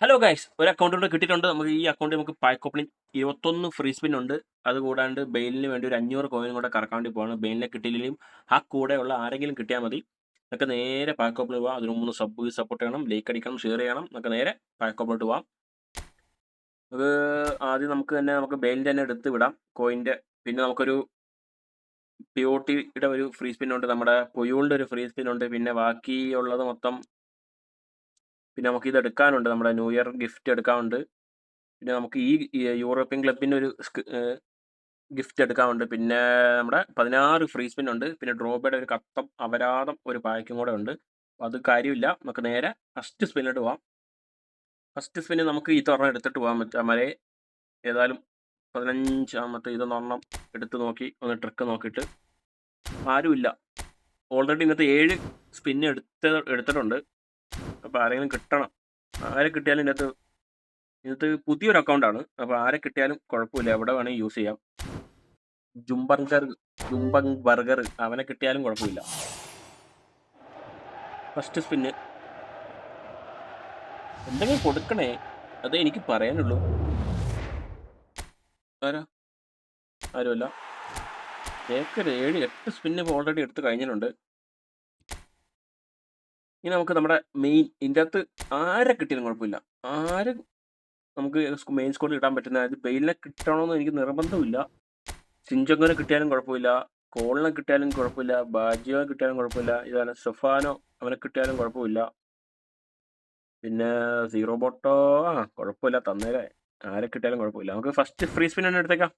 Hello guys ഒരു account കൂടെ കിട്ടിയിട്ടുണ്ട്. നമുക്ക് ഈ അക്കൗണ്ട് നമുക്ക് പാക്ക് ഓപ്പണിംഗ് ഇരുപത്തൊന്ന് ഫ്രീ സ്പിൻ ഉണ്ട്. അതുകൂടാണ്ട് ബെയിലിന് വേണ്ടി ഒരു അഞ്ഞൂറ് കോയിൻ കൂടെ കറക്കാൻ വേണ്ടി പോകണം ബെയിലിനെ കിട്ടിയില്ലെങ്കിലും ആ കൂടെയുള്ള ആരെങ്കിലും കിട്ടിയാൽ മതി. നമുക്ക് നേരെ പാക്ക് ഓപ്പണിൽ പോവാം. അതിന് മൂന്ന് സബ് സപ്പോർട്ട് ചെയ്യണം. ലൈക്ക് അടിക്കണം ഷെയർ ചെയ്യണം. നമുക്ക് നേരെ പാക്ക് ഓപ്പണിട്ട് പോവാം. അത് ആദ്യം നമുക്ക് തന്നെ നമുക്ക് ബെയിലിന്റെ തന്നെ എടുത്ത് വിടാം കോയിന്റെ പിന്നെ നമുക്കൊരു പി ഒരു ഫ്രീ സ്പിൻ ഉണ്ട്. നമ്മുടെ പൊയോളിന്റെ ഒരു ഫ്രീ സ്പിൻ ഉണ്ട്. പിന്നെ ബാക്കിയുള്ളത് മൊത്തം പിന്നെ നമുക്ക് ഇത് എടുക്കാനുണ്ട്. നമ്മുടെ ന്യൂ ഇയർ ഗിഫ്റ്റ് എടുക്കാനുണ്ട്. പിന്നെ നമുക്ക് ഈ യൂറോപ്യൻ ക്ലബിന്റെ ഒരു ഗിഫ്റ്റ് എടുക്കാനുണ്ട്. പിന്നെ നമ്മുടെ പതിനാറ് ഫ്രീ സ്പിൻ ഉണ്ട്. പിന്നെ ഡ്രോബയുടെ ഒരു കത്തം അപരാധം ഒരു പായ്ക്കും കൂടെ ഉണ്ട്. അപ്പോൾ അത് കാര്യമില്ല. നമുക്ക് നേരെ ഫസ്റ്റ് സ്പിന്നിട്ട് പോവാം. ഫസ്റ്റ് സ്പിന്ന് നമുക്ക് ഈ തുറന്ന് എടുത്തിട്ട് പോകാൻ പറ്റും മലയെ ഏതായാലും പതിനഞ്ചാമത്തെ ഇതൊന്നൊരെണ്ണം എടുത്ത് നോക്കി ഒന്ന് ട്രിക്ക് നോക്കിയിട്ട്. ആരുമില്ല. ഓൾറെഡി ഇന്നത്തെ ഏഴ് സ്പിന്ന് എടുത്ത എടുത്തിട്ടുണ്ട്. അപ്പോൾ ആരെങ്കിലും കിട്ടണം. ആരെ കിട്ടിയാലും ഇതിനകത്ത് ഇതിനകത്ത് പുതിയൊരു അക്കൗണ്ടാണ് അപ്പോൾ ആരെ കിട്ടിയാലും കുഴപ്പമില്ല. എവിടെ വേണമെങ്കിൽ യൂസ് ചെയ്യാം. ജുംബർഗർ ജുംബങ് ബർഗർ അവനെ കിട്ടിയാലും കുഴപ്പമില്ല. ഫസ്റ്റ് സ്പിന്ന് എന്തെങ്കിലും കൊടുക്കണേ. അതേ എനിക്ക് പറയാനുള്ളൂ. ആരാ? ആരുമല്ല. ഏക്കർ ഏഴ് എട്ട് സ്പിന്ന് ഇപ്പോൾ ഓൾറെഡി എടുത്ത് കഴിഞ്ഞിട്ടുണ്ട്. ഇനി നമുക്ക് നമ്മുടെ മെയിൻ ഇതിന്റെ അകത്ത് ആരെ കിട്ടിയാലും കുഴപ്പമില്ല. ആര് നമുക്ക് മെയിൻ സ്കോഡിൽ കിട്ടാൻ പറ്റുന്ന അതായത് ബെയിലിനെ കിട്ടണമെന്ന് എനിക്ക് നിർബന്ധമില്ല. സിഞ്ചങ്ങനെ കിട്ടിയാലും കുഴപ്പമില്ല. കോളിനെ കിട്ടിയാലും കുഴപ്പമില്ല. ബാജിയോ കിട്ടിയാലും കുഴപ്പമില്ല. ഇതാണ് സെഫാനോ അവനെ കിട്ടിയാലും കുഴപ്പമില്ല. പിന്നെ സീറോ ബോട്ടോ ആ കുഴപ്പമില്ല. തന്നേരെ. ആരെ കിട്ടിയാലും കുഴപ്പമില്ല. നമുക്ക് ഫസ്റ്റ് ഫ്രീ സ്പിൻ തന്നെ എടുത്തേക്കാം.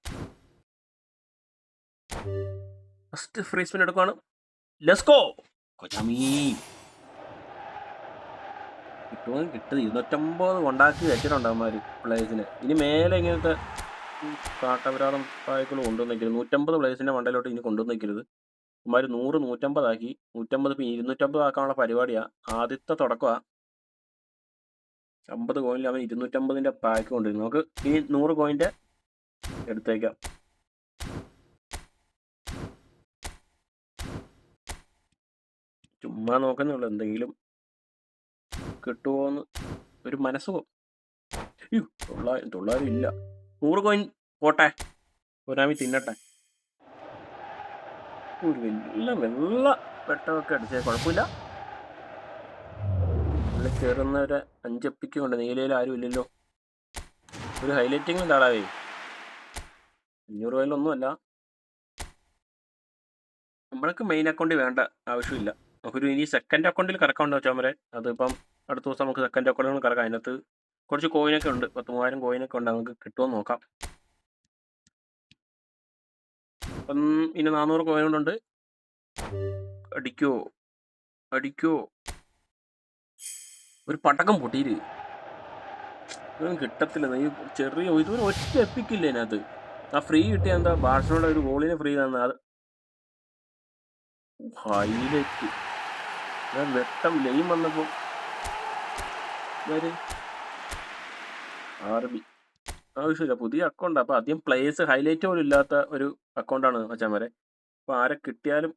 ഫസ്റ്റ് ഫ്രീ സ്പിൻ എടുക്കുവാണ്. ലെസ്കോ കൊച്ചാമീ കിട്ടുമോ കിട്ടുന്നത് ഇരുന്നൂറ്റമ്പത് ഉണ്ടാക്കി വെച്ചിട്ടുണ്ട് അവന്മാർ പ്ലേസിന് ഇനി മേലെ ഇങ്ങനത്തെ കാട്ടപരാധം പായക്കുകൾ കൊണ്ടുവന്നിരിക്കരുത് നൂറ്റമ്പത് പ്ലേസിന്റെ മണ്ടയിലോട്ട് ഇനി കൊണ്ടുവന്നിരിക്കരുത് അവന്മാർ നൂറ് നൂറ്റമ്പതാക്കി. നൂറ്റമ്പത് ഇപ്പം ഇരുന്നൂറ്റമ്പത് ആക്കാനുള്ള പരിപാടിയാണ് ആദ്യത്തെ തുടക്കമാണ് അമ്പത് കോയിനിൽ അവൻ ഇരുന്നൂറ്റമ്പതിന്റെ പാക്ക് കൊണ്ടുവരും നമുക്ക് ഈ നൂറ് കോയിന്റെ എടുത്തേക്കാം. ചുമ്മാ നോക്കുന്നുള്ളൂ. എന്തെങ്കിലും കിട്ടുമോന്ന് ഒരു മനസ്സുഖം. അയ്യോ തൊള്ളായിരം തൊള്ളായിരം ഇല്ല. നൂറ് കോയിൻ പോട്ടെ. ഒരാമി തിന്നട്ടെ. ഒരു വെള്ള വെള്ള വെട്ടമൊക്കെ അടിച്ചേ കുഴപ്പമില്ല. ഉള്ളിൽ കയറുന്നവരെ അഞ്ചപ്പിക്കുണ്ട് അഞ്ചപ്പിക്ക് കൊണ്ട് നീലയിൽ ആരും ഇല്ലല്ലോ. ഒരു ഹൈലൈറ്റിംഗ് ഉണ്ടാടാവേ അഞ്ഞൂറ് രൂപയിലൊന്നുമല്ല നമ്മൾക്ക് മെയിൻ അക്കൗണ്ട് വേണ്ട ആവശ്യമില്ല. നമുക്കൊരു ഇനി സെക്കൻഡ് അക്കൗണ്ടിൽ കറക്കൗണ്ട് വെച്ചാൽ വരെ അതിപ്പം അടുത്ത ദിവസം നമുക്ക് സെക്കൻഡ് അക്കൗണ്ടുകൾ കിടക്കാം അതിനകത്ത് കുറച്ച് കോയിനൊക്കെ ഉണ്ട്. പത്ത് മൂവായിരം കോയിനൊക്കെ ഉണ്ട്. നമുക്ക് കിട്ടുമോ നോക്കാം. അപ്പം ഇനി നാനൂറ് കോയിൻ കൊണ്ടുണ്ട് അടിക്കോ? അടിക്കോ? ഒരു പടക്കം പൊട്ടിയിര് ഇതൊന്നും കിട്ടത്തില്ല. ഈ ചെറിയ ഇതുവരെ ഒറ്റ എപ്പിക്കില്ല അതിനകത്ത് ആ ഫ്രീ കിട്ടിയ എന്താ? ബാഴ്സലോടെ ഒരു ഗോളിനെ ഫ്രീ തന്ന. അത് ഹൈലൈറ്റ് വെട്ടം. ലൈൻ വന്നപ്പോ ആർ ആവശ്യമില്ല പുതിയ അക്കൗണ്ട് അപ്പോൾ ആദ്യം പ്ലേയേഴ്സ് ഹൈലൈറ്റ് പോലും ഇല്ലാത്ത ഒരു അക്കൗണ്ടാണ് മച്ചാൻ വരെ അപ്പോൾ ആരെ കിട്ടിയാലും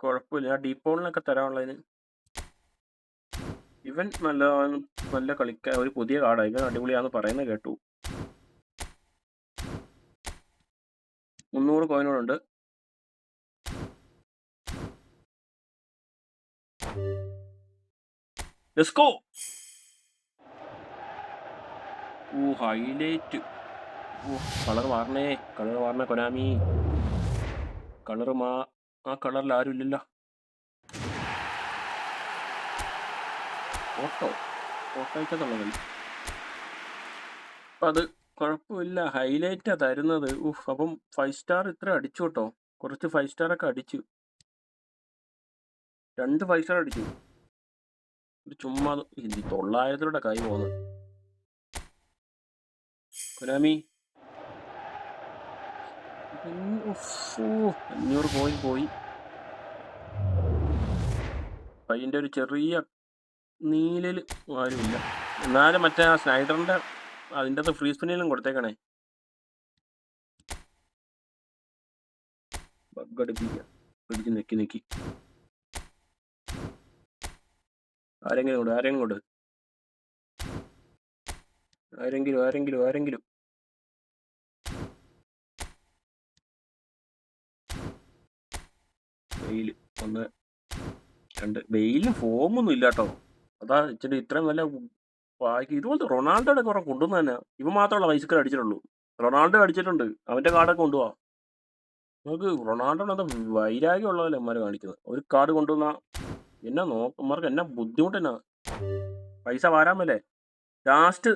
കുഴപ്പമില്ല. ആ ഡീപ്പോളിനൊക്കെ തരാനുള്ളതിന് ഇവൻ നല്ല നല്ല കളിക്കാൻ ഒരു പുതിയ കാർഡാണ് ഇവൻ അടിപൊളിയാന്ന് പറയുന്നത് കേട്ടു. മുന്നൂറ് കോയിനോടുണ്ട് Let's go! ഓ ഹൈലൈറ്റ് ഓ കളർ മാറണേ. കളർ മാറണ കൊനാമി. കളർ മാ ആ കളറിൽ ആരും ഇല്ലല്ലോ ഓട്ടോ ഓട്ടോയ്ക്കത്തുള്ള കളി അപ്പം അത് കുഴപ്പമില്ല. ഹൈലൈറ്റാണ് തരുന്നത്. ഉഫ് അപ്പം ഫൈവ് സ്റ്റാർ ഇത്ര അടിച്ചു കേട്ടോ. കുറച്ച് ഫൈവ് സ്റ്റാറൊക്കെ അടിച്ചു. രണ്ട് ഫൈവ് സ്റ്റാർ അടിച്ചു. ചുമ്മാ തൊള്ളായിരത്തിലൂടെ കൈ പോകുന്നു. കൊനാമി അഞ്ഞൂറ് പോയി പോയി പയ്യന്റെ ഒരു ചെറിയ നീലയിൽ ആരുമില്ല എന്നാലും മറ്റേ ആ സ്നൈഡറിന്റെ അതിന്റെ അത് ഫ്രീ സ്പിന്നിലും കൊടുത്തേക്കണേ. ബഗ്ഗടിപ്പിക്കുക പിടിച്ച് നെക്കി നെക്കി. ആരെങ്കിലും കൊടു ആരെങ്കിലും കൊണ്ട് ആരെങ്കിലും ആരെങ്കിലും ആരെങ്കിലും. വെയിൽ ഒന്ന് രണ്ട്. വെയിലും ഫോമൊന്നും ഇല്ല കേട്ടോ അതാ ഇച്ചിരി ഇത്രയും വല്ല ബാക്കി ഇതുപോലത്തെ റൊണാൾഡോയുടെ കുറെ കൊണ്ടുവന്ന തന്നെ ഇവ മാത്രമല്ല ബൈസിക്കൽ അടിച്ചിട്ടുള്ളൂ. റൊണാൾഡോ അടിച്ചിട്ടുണ്ട്. അവന്റെ കാർഡൊക്കെ കൊണ്ടുപോവാ. നമുക്ക് റൊണാൾഡോ അത് വൈരാഗ്യമുള്ളതല്ലേ അമ്മമാർ കാണിക്കുന്നത്? ഒരു കാർഡ് കൊണ്ടുവന്ന എന്നാ നോക്കന്മാർക്ക് എന്നാ ബുദ്ധിമുട്ട് എന്നാ. പൈസ വാരാമല്ലേ ലാസ്റ്റ്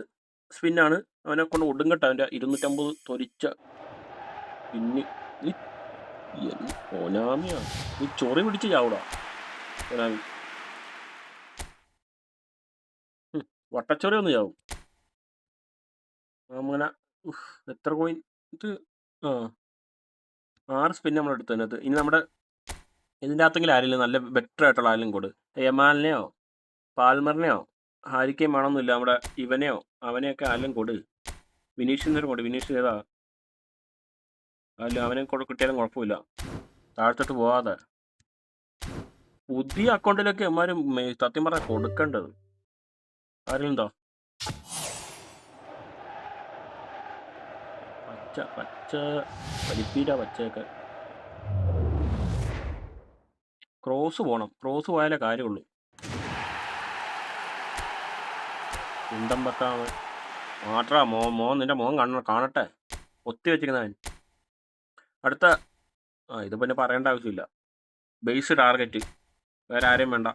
സ്പിന്നാണ് അവനെ കൊണ്ട് ഒടുങ്ങട്ടെ. അവന്റെ ഇരുന്നൂറ്റമ്പത് തൊരിച്ച പിന്നെ നീ എന്ത് ഒനാമിയാ നീ ചൊറി പിടിച്ച് ചാവൂടാ. ഒനാമി ഹും, വട്ടച്ചൊറി ഒന്ന് ചാവും. അങ്ങനെ എത്ര കോയിൻ ഇത് ആ ആറ് സ്പിൻ നമ്മൾ എടുത്തു അതിനകത്ത്. ഇനി നമ്മുടെ ഇതിന്റെ അകത്തെങ്കിലും ആരെങ്കിലും നല്ല ബെറ്റർ ആയിട്ടുള്ള ആരെങ്കിലും കൊടു. യമാലിനെയോ പാൽമറിനെയോ? ഹാരിക്കേം വേണമെന്നില്ല നമ്മുടെ ഇവനെയോ അവനെയൊക്കെ ആലും കൊടു. വിനീഷ്യസിന് കൊടു. വിനീഷ് ഏതാ? അല്ല അവനെ കൂടെ കിട്ടിയാലും കുഴപ്പമില്ല. താഴ്ത്തിട്ട് പോവാതെ. പുതിയ അക്കൗണ്ടിലൊക്കെ എമ്മാരും സത്യം പറഞ്ഞാൽ കൊടുക്കേണ്ടത്. ഉണ്ടോ പച്ച പച്ച പരിപ്പീര പച്ചയൊക്കെ. ക്രോസ് പോണം. ക്രോസ് പോയാലേ കാര്യമുള്ളൂ. കുണ്ടം പത്താമ മാറ്റാ മോ മോൻ നിന്റെ മോൻ കാണ കാണട്ടെ. ഒത്തി വെച്ചിരിക്കുന്നവൻ. അടുത്ത ആ ഇത് പിന്നെ പറയേണ്ട ആവശ്യമില്ല. Base target. വേറെ ആരെയും വേണ്ട.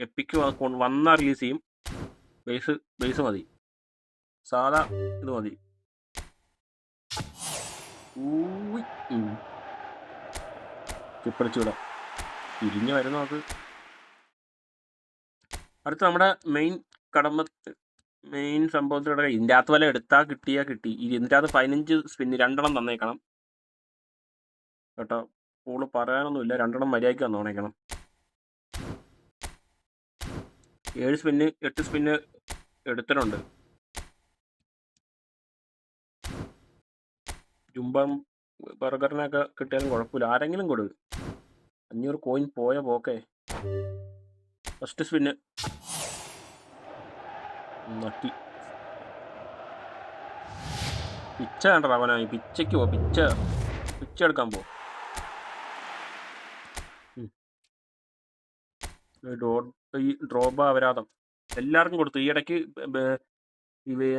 എപ്പിക്ക് വന്നാൽ റിലീസ് ചെയ്യും. ബേസ് ബേസ് മതി. സാധാ ഇത് മതി. ചിപ്പടിച്ചു വിടാം തിരിഞ്ഞു വരുന്നു അത്. അടുത്ത നമ്മുടെ മെയിൻ കടമ മെയിൻ സംഭവത്തിലൂടെ ഇതിന്റെ അകത്ത് വല്ല എടുത്താൽ കിട്ടിയാ കിട്ടി. ഇതിന്റെ അകത്ത് പതിനഞ്ച് സ്പിന്ന് രണ്ടെണ്ണം തന്നേക്കണം. കേട്ടോ? പൂൾ പറയാനൊന്നുമില്ല. രണ്ടെണ്ണം മര്യാദയ്ക്ക് തന്നോണേക്കണം. ഏഴ് സ്പിന്ന് എട്ട് സ്പിന്ന് എടുത്തിട്ടുണ്ട്. ജുംബം ബർഗറിനൊക്കെ കിട്ടിയാലും കുഴപ്പമില്ല. ആരെങ്കിലും കൊടുക്കും. അഞ്ഞൂറ് കോയിൻ പോയ പോക്കേ. ഫസ്റ്റ് സ്പിന്ന് നട്ടി പിച്ച കണ്ടടാ അവനാ പിച്ചയ്ക്ക് പോ പിച്ച. പിച്ച എടുക്കാൻ പോ. ഈ അപരാധം. എല്ലാവർക്കും കൊടുത്തു. ഈ ഇടയ്ക്ക്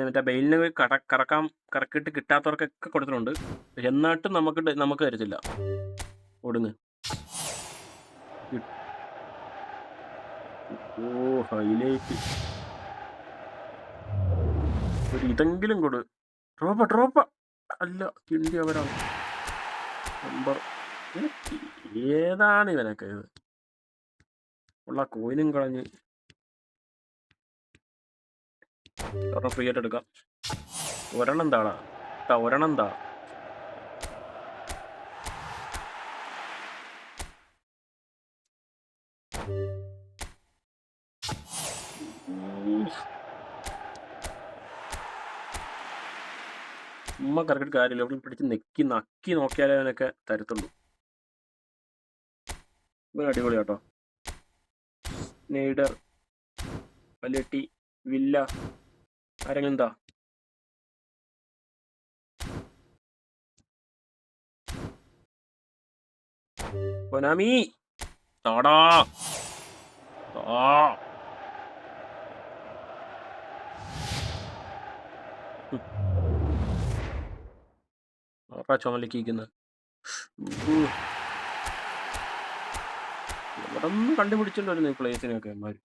മറ്റേ ബെയിലിന് കട കറക്കാൻ കറക്കിട്ട് കിട്ടാത്തവർക്കൊക്കെ കൊടുത്തിട്ടുണ്ട്. എന്നിട്ടും നമുക്ക് നമുക്ക് തരത്തില്ല. ഒടുങ്ങ് ഓ ഹൈലൈറ്റ്. ഇതെങ്കിലും കൊടു. ഡ്രോപ്പ ഡ്രോപ്പ. അല്ല കിണ്ടി അവരാണ് നമ്പർ ഏതാണ് ഇവനൊക്കെ ഇത്? ഉള്ള കോയിനും കളഞ്ഞ്. ഒരെണ്ണം ഫ്രീ ആയിട്ട് എടുക്കാം. ഒരെണ്ണം ട്ടാ ഒരെണ്ണം എന്താ? ഉമ്മ കറക്കിട്ട് കാര്യമില്ല. ഇവിടെ പിടിച്ച് നെക്കി നക്കി നോക്കിയാലേ അവനൊക്കെ തരത്തുള്ളൂ. ഇവൻ അടിപൊളി കേട്ടോ നെയ്ഡർ പല്ലട്ടി വില്ല ആരെങ്കിലും എന്താ കൊനാമി താടാ. താ. ആറാ ചുമലിക്കുന്നത് ഇവിടെ നിന്ന് കണ്ടുപിടിച്ചിട്ട് വരുന്നു ഈ പ്ലേസിനെയൊക്കെ അമ്മമാര്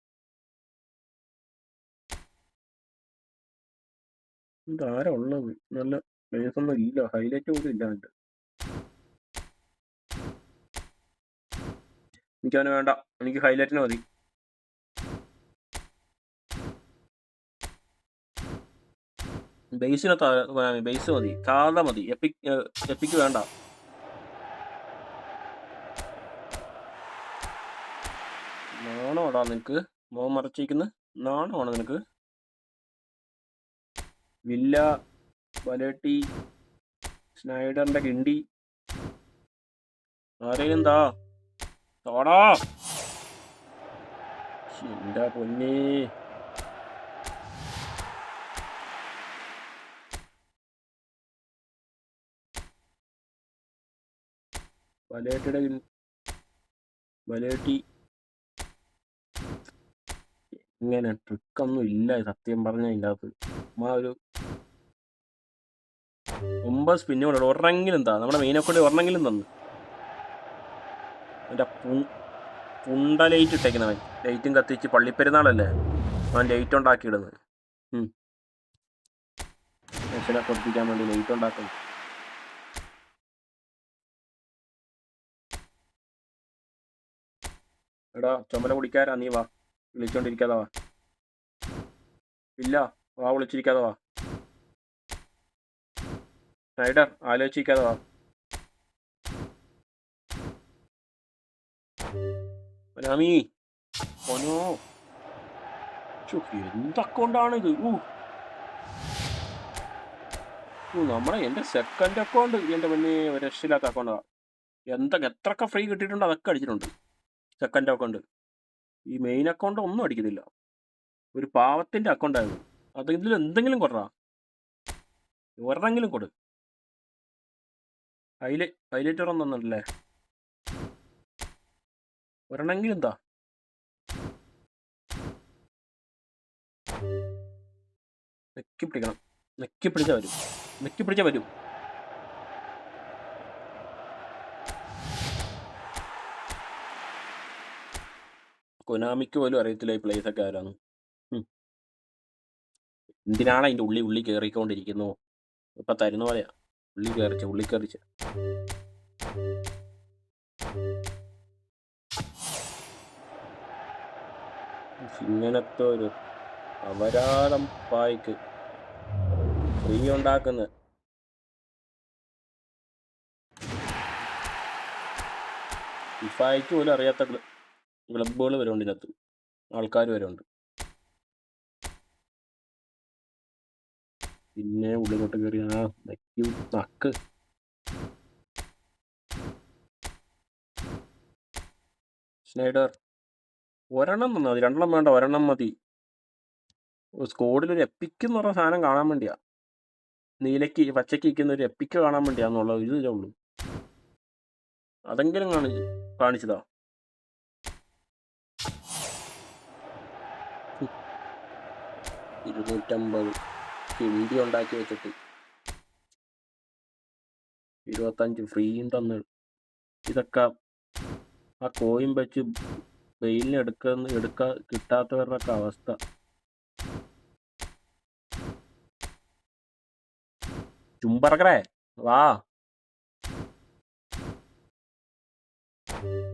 ഇതാരാ ഉള്ളത്? നല്ല പ്ലേസ് ഒന്നും ഇല്ല. ഹൈലൈറ്റ് പോലും ഇല്ല അതിന്റെ എനിക്ക് വേണ്ട. എനിക്ക് ഹൈലൈറ്റിന് മതി. ബേസിനകത്ത് ബേസ് മതി. സാധാ മതി. എപ്പിക് എപ്പിക്ക് വേണ്ട. നാണോടാ നിനക്ക്. മോ മറച്ചിരിക്കുന്ന നാണമാണ് നിനക്ക്? വില്ല വലട്ടി സ്നൈഡറിന്റെ കിണ്ടി. ആരെയും എന്താ തോടാ. പൊന്നേ. ബലേട്ടിയുടെ ബലേട്ടി. ഇങ്ങനെ ട്രിക്കൊന്നും ഇല്ല സത്യം പറഞ്ഞ ചുമ്മാ ഒരു ഒമ്പത് സ്പിന്നുകളുണ്ട് ഒരെങ്കിലും താ. നമ്മുടെ മെയിനെ കൊണ്ട് ഒരെങ്കിലും തന്നു. എന്റെ പുണ്ട ലൈറ്റ് ഇട്ടേക്കുന്നവൻ. ലൈറ്റും കത്തിച്ച് പള്ളിപ്പെരുന്നാളല്ലേ? അവൻ ലൈറ്റ് ഉണ്ടാക്കിയിടുന്നത്. മനുഷ്യനെ കൊടുപ്പിക്കാൻ വേണ്ടി ലൈറ്റ് ഉണ്ടാക്കുന്നു. എടാ ചുമല കുടിക്കാരാ നീ വാ. വിളിച്ചോണ്ടിരിക്കാതെ വാ. ഇല്ല വാ വിളിച്ചിരിക്കാതെ വാ. റൈഡർ ആലോചിക്കാതെ വാ. രാമി ഓനോ എന്ത് അക്കൗണ്ടാണ് ഇത് ഊ നമ്മളെ എന്റെ സെക്കൻഡ് അക്കൗണ്ട് എന്റെ മുന്നേ രക്ഷയില്ലാത്ത അക്കൗണ്ടാണ് എന്തൊക്കെ എത്രയൊക്കെ ഫ്രീ കിട്ടിയിട്ടുണ്ട് അതൊക്കെ അടിച്ചിട്ടുണ്ട്. സെക്കൻഡ് അക്കൗണ്ട് ഈ മെയിൻ അക്കൗണ്ട് ഒന്നും അടിക്കുന്നില്ല. ഒരു പാവത്തിന്റെ അക്കൗണ്ടായിരുന്നു അത് ഇതിൽ എന്തെങ്കിലും കൊടുറാ ഒരെണ്ണെങ്കിലും കൊടു. ഹൈലൈ ഹൈലൈറ്റർ ഒന്നും തന്നിട്ടില്ലേ? ഒരെണ്ണെങ്കിലും എന്താ നെക്കി പിടിക്കണം. നെക്കി പിടിച്ചാൽ വരും. നെക്കി പിടിച്ചാൽ വരും. കൊനാമിക്ക് പോലും അറിയത്തില്ല ഈ പ്ലേസ് ഒക്കെ ആരാന്ന്. എന്തിനാണ് അതിന്റെ ഉള്ളി ഉള്ളി കയറിക്കൊണ്ടിരിക്കുന്നു ഇപ്പൊ തരുന്ന പോലെയാ. ഉള്ളി കയറിച്ച ഉള്ളി കയറിച്ച ഇങ്ങനത്തെ ഒരു അവരാളം പായ്ക്ക് ഫ്രീ ഉണ്ടാക്കുന്ന. ഫിഫായ്ക്ക് പോലും അറിയാത്ത ക്ലബുകൾ വരെ ഉണ്ട് ഇതിനകത്ത്. ആൾക്കാർ വരെ ഉണ്ട്. പിന്നെ ഉള്ളിലോട്ട് കയറി ആ നക്കി നക്ക്. സ്നൈഡർ. ഒരെണ്ണം തന്നെ മതി. രണ്ടെണ്ണം വേണ്ട. ഒരെണ്ണം മതി. സ്കോഡിൽ ഒരു എപ്പിക്ക് എന്ന് പറഞ്ഞ സാധനം കാണാൻ വേണ്ടിയാ. നീലയ്ക്ക് പച്ചയ്ക്ക് ഇരിക്കുന്ന ഒരു എപ്പിക്ക് കാണാൻ വേണ്ടിയാന്നുള്ള ഒരു ഇതേ ഉള്ളൂ. അതെങ്കിലും കാണി കാണിച്ചതാ. ഇരുന്നൂറ്റമ്പത്. കിണ്ടി ഉണ്ടാക്കി വെച്ചിട്ട്. ഇരുപത്തഞ്ച് ഫ്രീയും തന്ന്. ഇതൊക്കെ ആ കോയിൻ വെച്ച് വെയിലിന് എടുക്കുന്ന എടുക്ക കിട്ടാത്തവരുടെ ഒക്കെ അവസ്ഥ. ചുമ്പറക്കറേ വാ.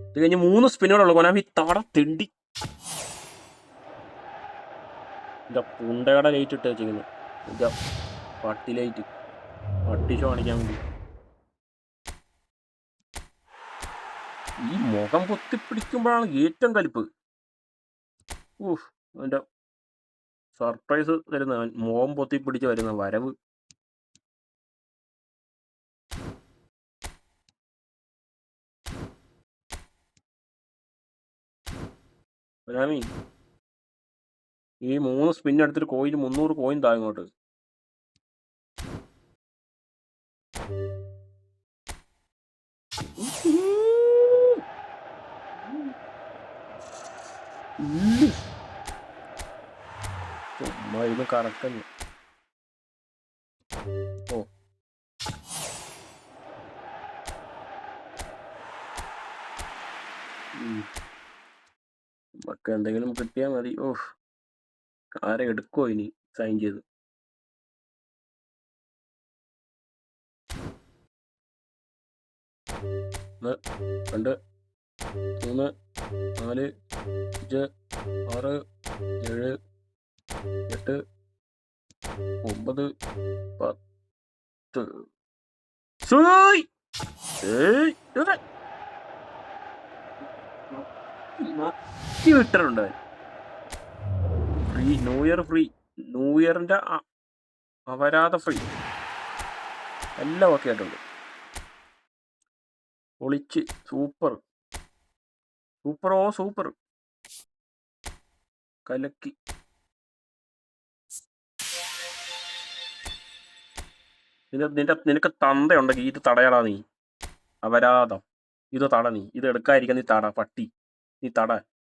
ഇത് കഴിഞ്ഞ് മൂന്ന് സ്പിന്നുകളുള്ളൂ കൊനാമി തവണ തിണ്ടി ഇതാ പുണ്ടയുടെ ലൈറ്റ് ഇട്ട് വെച്ചിരിക്കുന്നു. ഇതാ പട്ടി ലൈറ്റ് പട്ടി ഷോ കാണിക്കാൻ വേണ്ടി. ഈ മുഖം പൊത്തിപ്പിടിക്കുമ്പോഴാണ് ഏറ്റവും കലിപ്പ്. ഊഹ് അതിന്റെ സർപ്രൈസ് തരുന്ന മുഖം പൊത്തിപ്പിടിച്ച് വരുന്ന വരവ്. രാമി ഈ മൂന്ന് സ്പിൻ എടുത്തിട്ട് കോയിൻ മുന്നൂറ് കോയിൻ താങ്ങോട്ട് ഇത് കറക്കഞ്ഞു ഓ. നമുക്ക് എന്തെങ്കിലും കിട്ടിയാൽ മതി. ഓഹ്. ആരെ എടുക്കുമോ ഇനി സൈൻ ചെയ്ത് ഒന്ന് രണ്ട് മൂന്ന് നാല് അഞ്ച് ആറ് ഏഴ് എട്ട് ഒമ്പത് പത്ത് സൂയ്! ഏയ്! വിട്ടിട്ടുണ്ട്. Free new year free new ഇയറിന്റെ അ- അപരാധ ഫ്രീ എല്ലാം ഓക്കെ ആയിട്ടുണ്ട്. ഒളിച്ച് സൂപ്പർ സൂപ്പർ ഓ സൂപ്പർ കലക്കി. നിന്റെ നിനക്ക് തന്തയുണ്ടെങ്കിൽ ഇത് തടയടാ നീ. അപരാധം. ഇത് തട നീ. ഇത് എടുക്കാതിരിക്കാൻ നീ തട പട്ടി. നീ തട.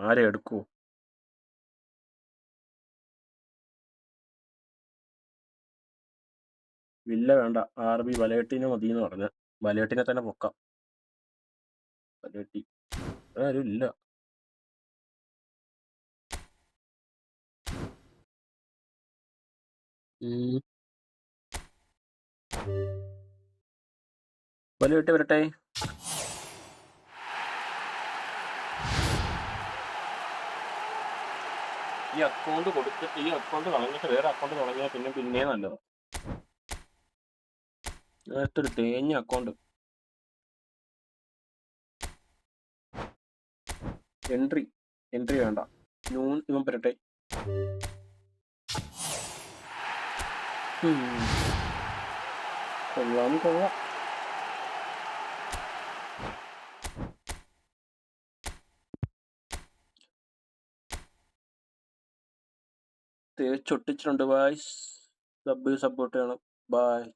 ആരെ എടുക്കൂ? വില്ല വേണ്ട. ആർ ബി വലയട്ടിനെ മതി എന്ന് പറഞ്ഞ. വലയട്ടിനെ തന്നെ പൊക്കാം. വലയട്ടി. ആരും ഇല്ല. വലയട്ടി വരട്ടെ. ഈ അക്കൗണ്ട് കൊടുത്ത് ഈ അക്കൗണ്ട് കളഞ്ഞിട്ട് വേറെ അക്കൗണ്ട് തുടങ്ങിയാൽ പിന്നെ പിന്നെ നല്ലത്. നേരത്തെ തേഞ്ഞ അക്കൗണ്ട് എൻട്രി എൻട്രി വേണ്ട. ന്യൂൺ ഇവൻ പറ്റട്ടെ കൊള്ളാം കൊള്ളാം. തേച്ചൊട്ടിച്ചിട്ടുണ്ട് ബായ് സബ് സപ്പോർട്ട് ചെയ്യണം. ബായ്